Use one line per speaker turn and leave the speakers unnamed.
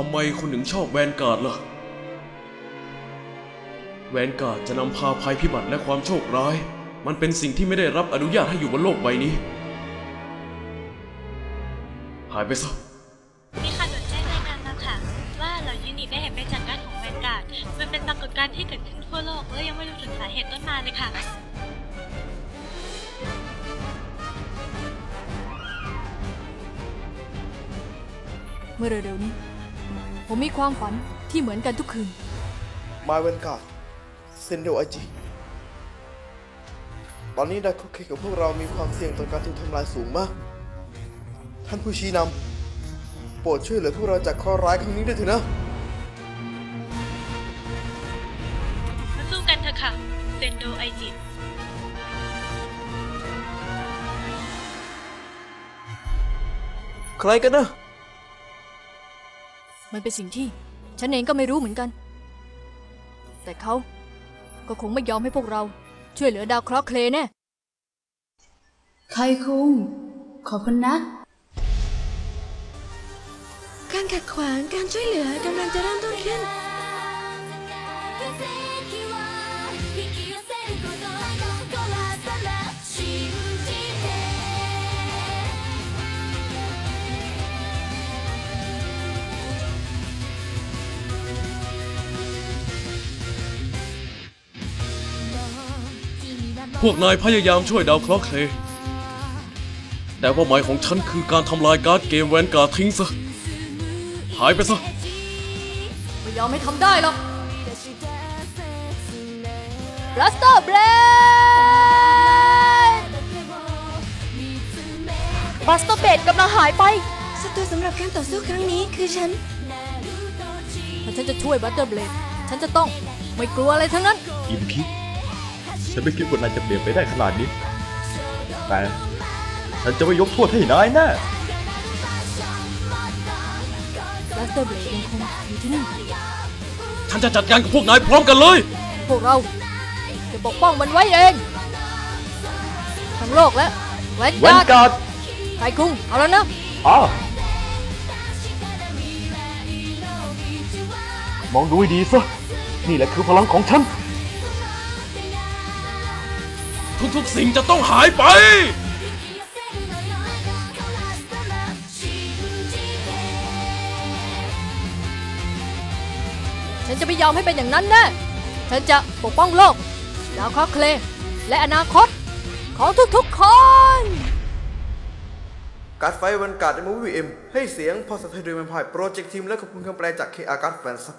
ทำไมคุณถึงชอบแวนการ์ดล่ะ แวนการ์ดจะนำพาภัยพิบัติและความโชคร้าย มันเป็นสิ่งที่ไม่ได้รับอนุญาตให้อยู่บนโลกใบนี้ หายไปซะ
มีข่าวด่วนแจ้งรายงานมาค่ะ ว่าเหล่ายูนิตได้เห็นไปจากการของแวนการ์ด มันเป็นปรากฏการณ์ที่เกิดขึ้นทั่วโลกและยังไม่รู้ถึงสาเหตุต้นมาเลยค่ะ
เมื่อเร็วๆนี้ ผมมีความฝันที่เหมือนกันทุกคืน
มาเวนการ์ดเซนโดไอจีตอนนี้ไดคุกเคกับพวกเรามีความเสี่ยงต่อการถูกทำลายสูงมาก ท่านผู้ชี้นำโปรดช่วยเหลือพวกเราจากข้อร้ายครั้งนี้ด้วยเถอะนะ
มาสู้กันเถอะค่ะเซนโดไอจิ
ใครกันนะ
มันเป็นสิ่งที่ ฉันเองก็ไม่รู้เหมือนกัน แต่เขาก็คงไม่ยอมให้พวกเรา ช่วยเหลือดาวเคราะห์เคลย์แน่
ใครคุงขอบคุณนะ
การขัดขวางการช่วยเหลือกำลังจะเริ่มต้นขึ้น
พวกนายพยายามช่วยดาวเคราะห์เคลย์แต่เป้าหมายของฉันคือการทำลายการ์ดเกมแวนการ์ดทิ้งซะ หายไปซะ
ไม่ยอมให้ทำได้หรอกรัสเตอร์เบลดบัสเตอร์เบดกำลังหายไป
ศัตรูสำหรับการต่อสู้ครั้งนี้คือฉัน
ถ้าฉันจะช่วยบัสเตอร์เบลดฉันจะต้องไม่กลัวอะไรทั้งนั้น
อิมคิด ฉันไม่คิดว่านายจะเปลี่ยนไปได้ขนาดนี้ แต่ฉันจะไม่ยกโทษให้นายแน่
บัสเตอร์เบลดยังคงอยู่ที่นี่
ฉันจะจัดการกับพวกนายพร้อมกันเลย
พวกเราจะปกป้องมันไว้เอง ทั้งโลกและแวน
แวน
การ์ด
การ์ด
ไทคุงเอาแล้วนะ
อะมองดูให้ดีซะ นี่แหละคือพลังของฉัน
ทุกๆสิ่งจะต้องหายไป
ฉันจะไม่ยอมให้เป็นอย่างนั้นแน่ฉันจะปกป้องโลก ดาวเคราะห์เคลย์และอนาคตของทุกๆคน
การ์ดไฟวันการ์ดในมูวี่เอ็มให้เสียงภาษาไทยโดยมันพายโปรเจกต์ทีมและขอบคุณคำแปลจาก KR Card Fans ครับ